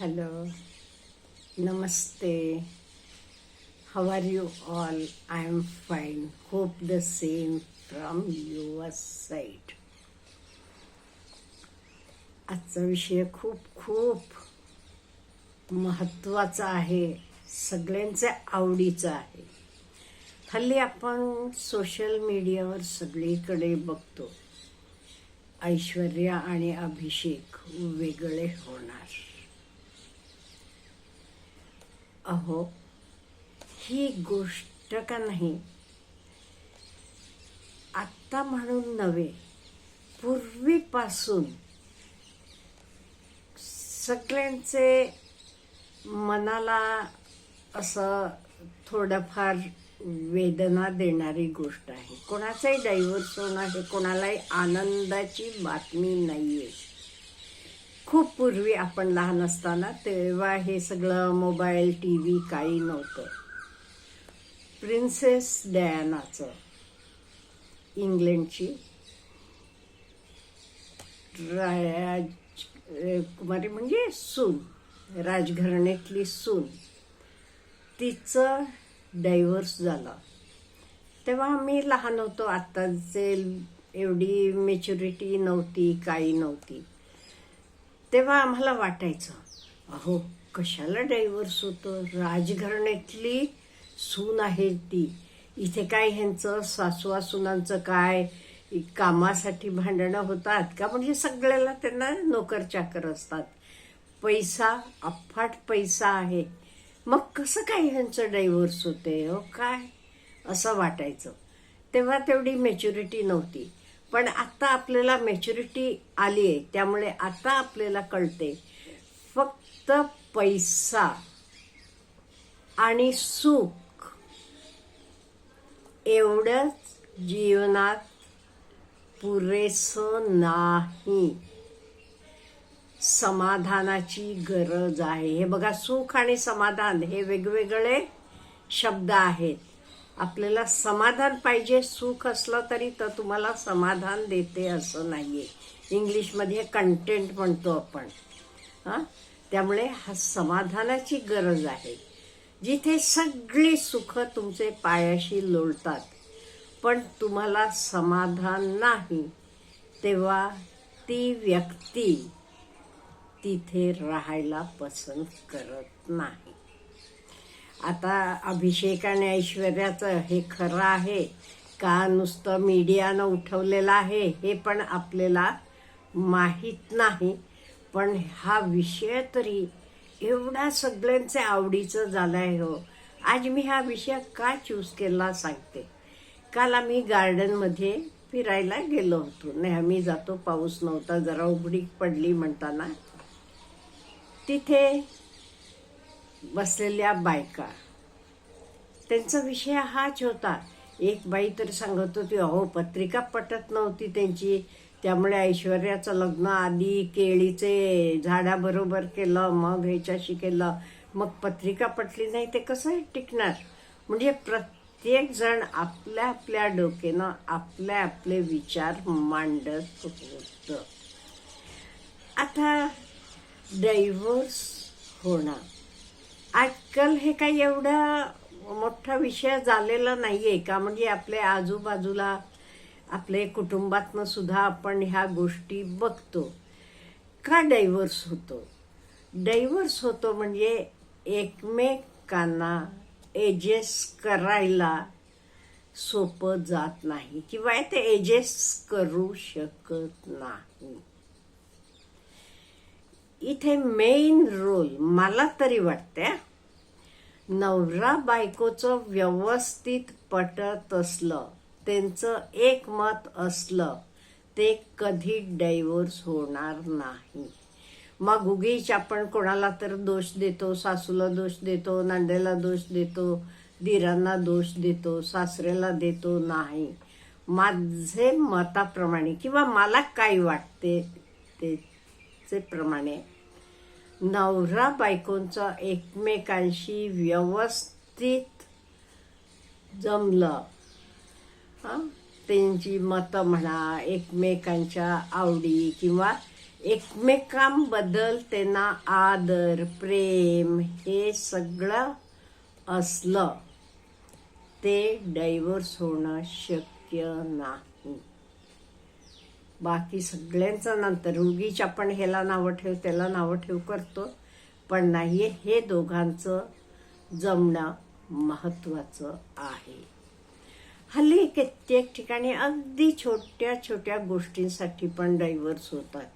Hello Namaste how are you all I am fine hope the same from your side आजचा विषय खूप खूप महत्त्वाचा आहे. सगळ्यांच्या आवडीचा आहे. हल्ली आपण सोशल मीडियावर सगळीकडे बघतो. ऐश्वर्या आणि अभिषेक वेगळे होणार. अहो ही गोष्ट का नाही? आत्ता म्हणून नव्हे पूर्वीपासून सगळ्यांचे मनाला असं थोडंफार वेदना देणारी गोष्ट आहे. कोणाचाही डायव्हर्स नाही हे कोणालाही आनंदाची बातमी नाही आहे खूप पूर्वी आपण लहान असताना तेव्हा हे सगळं मोबाईल टी व्ही काही नव्हतं. प्रिन्सेस डयानाचं इंग्लंडची राजकुमारी कुमारी म्हणजे सून राजघराण्यातली सून. तिचं डायव्हर्स झालं. तेव्हा मी लहान होतो. आत्ताचे एवढी मेच्युरिटी नव्हती काही नव्हती. तेव्हा आम्हाला वाटायचं अहो कशाला डायव्हर्स होतं? राजघराण्यातली सून आहे ती. इथे काय ह्यांचं सासवा सुनांचं काय? कामासाठी भांडणं होतात का? म्हणजे सगळ्याला त्यांना नोकर चाकर असतात. पैसा अफाट पैसा आहे. मग कसं काय ह्यांचं डायव्हर्स होते हो काय? असं वाटायचं. तेव्हा तेवढी मेच्युरिटी नव्हती. पण आता आपल्याला मॅच्युरिटी आली आहे त्यामुळे आता आपल्याला कळते फक्त पैसा आणि सुख एवढंच जीवनात पुरेसं नाही. समाधानाची गरज आहे. हे बघा सुख आणि समाधान हे वेगवेगळे शब्द आहेत. आपल्याला समाधान पाहिजे सुख असलं तरी तर तुम्हाला समाधान देते असं नाही आहे इंग्लिशमध्ये कंटेंट म्हणतो आपण. हां? त्यामुळे हा समाधानाची गरज आहे. जिथे सगळी सुख तुमचे पायाशी लोळतात पण तुम्हाला समाधान नाही तेव्हा ती व्यक्ती तिथे राहायला पसंत करत नाही. आता अभिषेक आणि ऐश्वर्याचं हे खरं आहे. का नुसतं मीडियानं उठवलेलं आहे हे पण आपल्याला माहीत नाही. पण हा विषय तरी एवढा सगळ्यांचे आवडीचं झालं आहे हो. आज मी हा विषय का चूज केला सांगते. काल आम्ही गार्डनमध्ये फिरायला गेलो होतो. नेहमी जातो पाऊस नव्हता जरा उघडीक पडली म्हणताना. तिथे बसलेल्या बायका. त्यांचा विषय हाच होता. एक बाई तर सांगत होती अहो पत्रिका पटत नव्हती त्यांची. त्यामुळे ऐश्वर्याचं लग्न आधी केळीचे झाडाबरोबर केलं मग ह्याच्याशी केलं. मग पत्रिका पटली नाही ते कसं टिकणार? म्हणजे प्रत्येक जण आपल्या आपल्या डोक्यानं आपले आपले विचार मांडत होतं. आता डायव्होर्स होणार. आजकाल हे काही एवढा मोठा विषय झालेला नाही आहे का? म्हणजे आपल्या आजूबाजूला आपले कुटुंबातनं सुद्धा आपण ह्या गोष्टी बघतो. का डायव्हर्स होतो? डायव्हर्स होतो म्हणजे एकमेकांना एजेस करायला सोपं जात नाही किंवा ते एजेस्ट करू शकत नाही. इथे मेन रोल मला तरी वाटते नवरा बायकोचं व्यवस्थित पटत असलं त्यांचं एक मत असलं ते कधी डायव्होर्स होणार नाही. मग उगीच आपण कोणाला तर दोष देतो सासूला दोष देतो नांदेला दोष देतो दिरांना दोष देतो सासऱ्याला देतो नाही. माझे मताप्रमाणे किंवा मला काय वाटते ते प्रमाणे नवरा बायकोंचं एकमेकांशी व्यवस्थित जमलं. हां? त्यांची मतं म्हणा एकमेकांच्या आवडी किंवा एकमेकांबद्दल त्यांना आदर प्रेम हे सगळं असलं ते डायव्हर्स होणं शक्य नाही. बाकी सगळ्यांचं नंतर उगीच आपण ह्याला नावं ठेव त्याला नावं ठेव करतो. पण नाही हे दोघांचं जमणं महत्वाचं आहे. हल्ली कित्येक ठिकाणी अगदी छोट्या छोट्या गोष्टींसाठी पण डायव्हर्स होतात.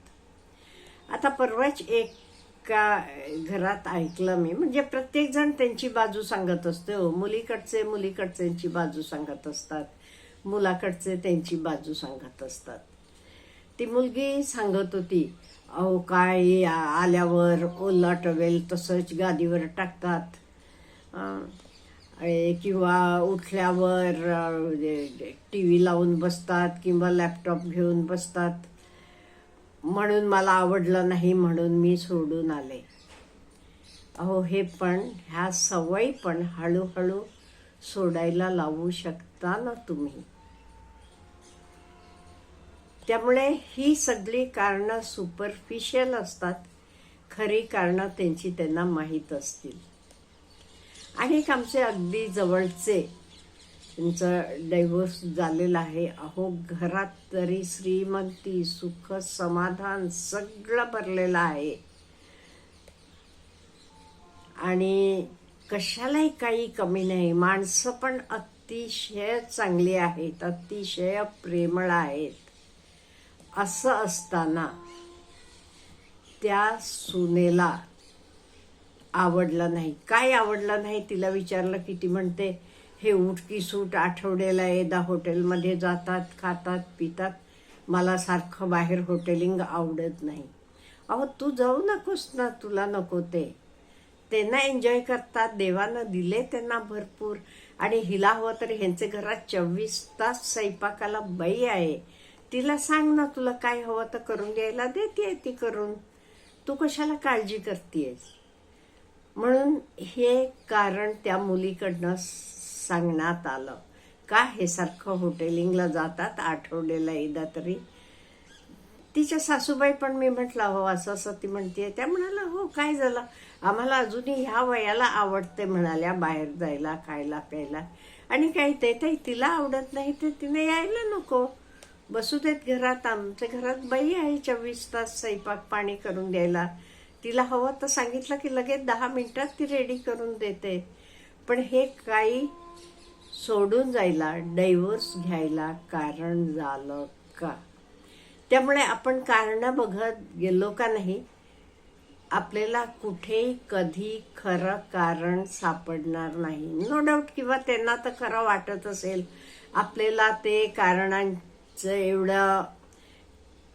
आता परवाच एका घरात ऐकलं मी म्हणजे प्रत्येक जण त्यांची बाजू सांगत असते. हो मुलीकडचे मुलीकडच्यांची बाजू सांगत असतात. मुलाकडचे त्यांची बाजू सांगत असतात. ती मुलगी सांगत होती अहो काय आल्यावर ओला टवेल तसंच गादीवर टाकतात. किंवा उठल्यावर टी व्ही लावून बसतात किंवा लॅपटॉप घेऊन बसतात. म्हणून मला आवडलं नाही म्हणून मी सोडून आले. अहो हे पण ह्या सवयी पण हळूहळू सोडायला लावू शकता ना तुम्ही. त्यामुळे ही सगळी कारणं सुपरफिशियल असतात. खरी कारणं त्यांची त्यांना माहीत असतील. आणि एक आमचे अगदी जवळचे त्यांचं डायव्होर्स झालेलं आहे. अहो घरात तरी श्रीमंती सुख समाधान सगळं भरलेलं आहे. आणि कशालाही काही कमी नाही. माणसं पण अतिशय चांगली आहेत अतिशय प्रेमळ आहेत. असं असताना त्या सुनेला आवडलं नाही. काय आवडलं नाही? तिला विचारलं की ती म्हणते हे उठकी सूट आठवड्याला एकदा हॉटेलमध्ये जातात खातात पितात. मला सारखं बाहेर हॉटेलिंग आवडत नाही. अहो तू जाऊ नकोस ना तुला नको ते. त्यांना एन्जॉय करतात देवानं दिले त्यांना भरपूर. आणि हिला हवं तर ह्यांचे घरात चोवीस तास स्वयंपाकाला बाई आहे. तिला सांग ना तुला काय हवं तर करून द्यायला देते ती करून. तू कशाला काळजी करतेस म्हणून हे कारण त्या मुलीकडनं सांगण्यात आलं. का हे सारखं हॉटेलिंगला जातात आठवड्याला एकदा तरी. तिच्या सासूबाई पण मी म्हटलं हो असं असं ती म्हणते त्या म्हणाला हो काय झालं? आम्हाला अजूनही ह्या वयाला आवडते म्हणाल्या बाहेर जायला खायला प्यायला. आणि काही ते तिला आवडत नाही तर तिने यायला नको. बसू देत घरात आमच्या घरात बाई आहे चोवीस तास स्वयंपाक पाणी करून द्यायला. तिला हवं तर सांगितलं की लगेच दहा मिनिटात ती रेडी करून देते. पण हे काही सोडून जायला डायव्हर्स घ्यायला कारण झालं का? त्यामुळे आपण कारणं बघत गेलो का नाही? आपल्याला कुठेही कधी खरं कारण सापडणार नाही. नो डाऊट किंवा त्यांना तर खरं वाटत असेल. आपल्याला ते कारणां चं एवढं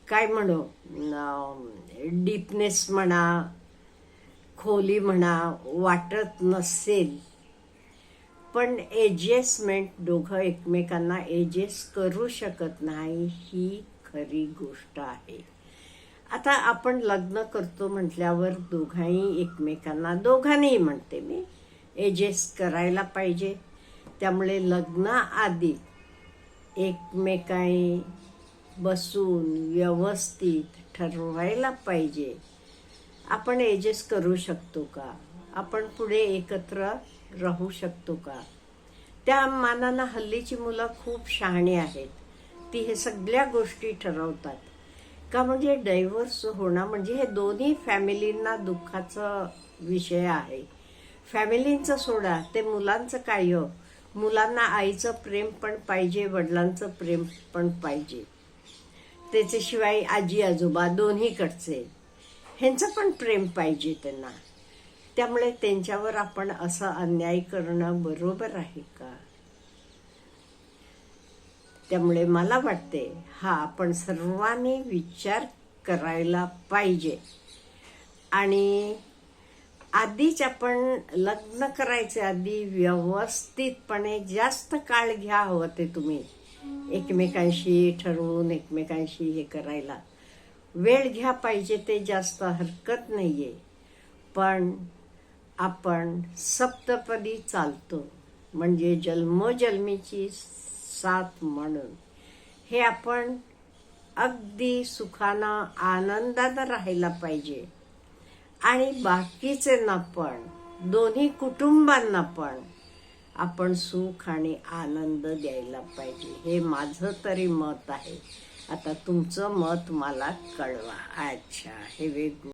काय म्हणू डीपनेस म्हणा खोली म्हणा वाटत नसेल. पण एडजस्टमेंट दोघं एकमेकांना एडजस्ट करू शकत नाही ही खरी गोष्ट आहे. आता आपण लग्न करतो म्हटल्यावर दोघांही एकमेकांना दोघांनीही म्हणते मी एडजस्ट करायला पाहिजे. त्यामुळे लग्नाआधी एकमेकांनी बसून व्यवस्थित ठरवायला पाहिजे. आपण एडजस्ट करू शकतो का? आपण पुढे एकत्र राहू शकतो का? त्या मानानं हल्लीची मुलं खूप शहाणी आहेत. ती हे सगळ्या गोष्टी ठरवतात. का म्हणजे डायव्हर्स होणं म्हणजे हे दोन्ही फॅमिलींना दुःखाचा विषय आहे. फॅमिलींचं सोडा ते मुलांचं काय हो. मुलांना आईचं प्रेम पण पाहिजे वडिलांचं प्रेम पण पाहिजे. त्याच्याशिवाय आजी आजोबा दोन्हीकडचे. ह्यांचं पण प्रेम पाहिजे त्यांना. त्यामुळे त्यांच्यावर आपण असं अन्याय करणं बरोबर आहे का? त्यामुळे मला वाटते हा आपण सर्वांनी विचार करायला पाहिजे. आणि आधीच आपण लग्न करायचे आधी व्यवस्थितपणे जास्त काळ घ्या हवं ते तुम्ही. एकमेकांशी ठरवून एकमेकांशी हे करायला. वेळ घ्या पाहिजे ते जास्त हरकत नाही आहे पण आपण सप्तपदी चालतो. म्हणजे जन्मोजन्मीची साथ म्हणून. हे आपण अगदी सुखानं आनंदानं राहायला पाहिजे. आणि बाकीच्यांना पण दोन्ही कुटुंबांना पण आपण सुख आणि आनंद द्यायला पाहिजे. हे माझं तरी मत आहे. आता तुमचं मत मला कळवा. अच्छा हे वेग